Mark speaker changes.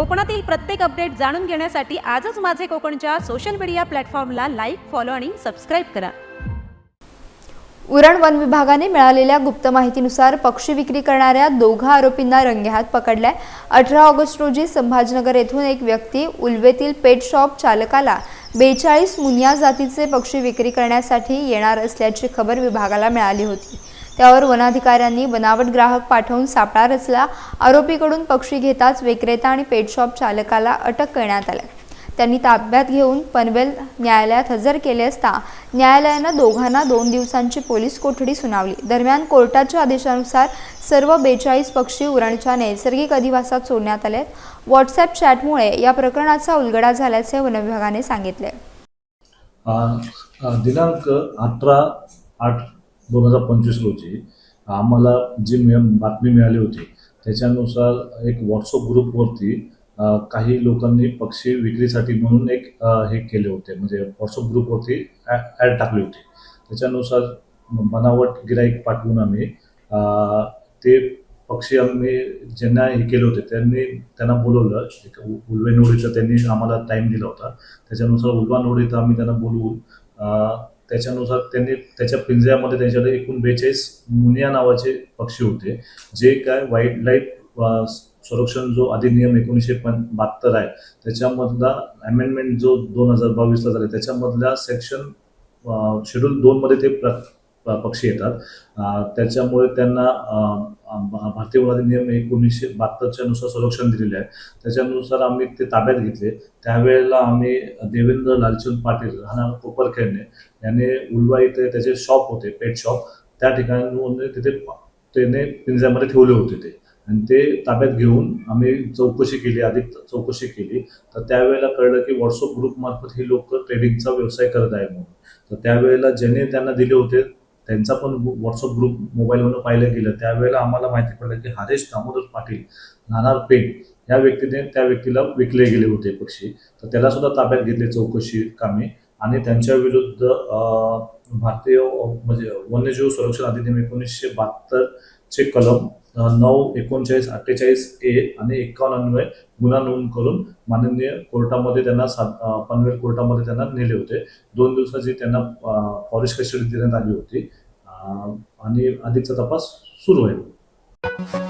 Speaker 1: कोकणातील प्रत्येक अपडेट जाणून घेण्यासाठी आजच माझे कोकणच्या सोशल मीडिया प्लॅटफॉर्मला लाईक फॉलो आणि सबस्क्राईब करा.
Speaker 2: उरण वन विभागाने मिळालेल्या गुप्त माहितीनुसार पक्षी विक्री करणाऱ्या दोघा आरोपींना रंगेहात पकडलाय. अठरा ऑगस्ट रोजी संभाजनगर येथून एक व्यक्ती उल्वेतील पेट शॉप चालकाला बेचाळीस मुनिया जातीचे पक्षी विक्री करण्यासाठी येणार असल्याची खबर विभागाला मिळाली होती. त्यावर वनाधिकाऱ्यांनी बनावट ग्राहक पाठवून सापळा रचला. आरोपीकडून पक्षी घेताच विक्रेता आणि पेट शॉप चालकाला अटक करण्यात आली. त्यांनी ताब्यात घेऊन पनवेल न्यायालयात हजर केले असता न्यायालयानं दोघांना दोन दिवसांची पोलीस कोठडी सुनावली. दरम्यान कोर्टाच्या आदेशानुसार सर्व बेचाळीस पक्षी उरणच्या नैसर्गिक अधिवासात सोडण्यात आले व्हॉट्सअप चॅटमुळे या प्रकरणाचा उलगडा झाल्याचे वनविभागाने सांगितले.
Speaker 3: दिनांक अठरा आठ दोन हजार पंचवीस रोजी आम्हाला जी मिळ बातमी मिळाली होती त्याच्यानुसार एक व्हॉट्सअप ग्रुपवरती काही लोकांनी पक्षी विक्रीसाठी म्हणून एक हे केले होते. म्हणजे व्हॉट्सअप ग्रुपवरती ॲड टाकली होती. त्याच्यानुसार बनावट गिराईक पाठवून आम्ही ते पक्षी आम्ही ज्यांना हे केले होते त्यांनी त्यांना बोलवलं. एक उ- उल्वेनोडीचं त्यांनी आम्हाला टाईम दिला होता. त्याच्यानुसार उलवा नोडीचा आम्ही त्यांना बोलवून त्याच्यानुसार त्यांनी त्याच्या पिंजऱ्यामध्ये त्यांच्याकडे एकूण बेचाळीस मुनिया नावाचे पक्षी होते जे काय वाईल्ड लाईफ संरक्षण जो अधिनियम एकोणीसशे पण बहात्तर आहे त्याच्यामधला अमेंडमेंट जो दोन हजार बावीसला झाला त्याच्यामधल्या सेक्शन शेड्यूल दोनमध्ये ते प्र पक्षी येतात. त्याच्यामुळे त्यांना भारतीय वन नियम एकोणीसशे बहात्तरच्या नुसार संरक्षण दिलेले आहे. त्याच्यानुसार आम्ही ते ताब्यात घेतले. त्यावेळेला आम्ही देवेंद्र लालचंद पाटील राहणार कोपरखेडणे याने उलवा इथे त्याचे शॉप होते पेट शॉप. त्या ठिकाणी तिथे त्याने पिंजऱ्यामध्ये ठेवले होते ते. आणि ते ताब्यात घेऊन आम्ही चौकशी केली अधिक चौकशी केली. तर त्यावेळेला कळलं की व्हॉट्सअप ग्रुपमार्फत ही लोक ट्रेडिंगचा व्यवसाय करत आहे म्हणून. तर त्यावेळेला ज्याने त्यांना दिले होते त्यांचा पण व्हॉट्सअप ग्रुप मोबाईलवरून पाहिलं गेलं त्यावेळेला आम्हाला माहिती पडलं की हरेश दामोदर पाटील नाणार पेन या व्यक्तीने त्या व्यक्तीला विकले गेले होते पक्षी तर त्याला सुद्धा ताब्यात घेतले चौकशी कामे आणि त्यांच्या विरुद्ध भारतीय म्हणजे वन्यजीव संरक्षण अधिनियम एकोणीसशे बहात्तरचे कलम नऊ एकोणचाळीस अठ्ठेचाळीस ए आणि एकावन्न अन्वय गुन्हा नोंद करून माननीय कोर्टामध्ये त्यांना सात पनवेल कोर्टामध्ये त्यांना नेले होते. दोन दिवसाची त्यांना फॉरेस्ट कस्टडी देण्यात आली होती. आणि अधिकचा तपास सुरू आहे.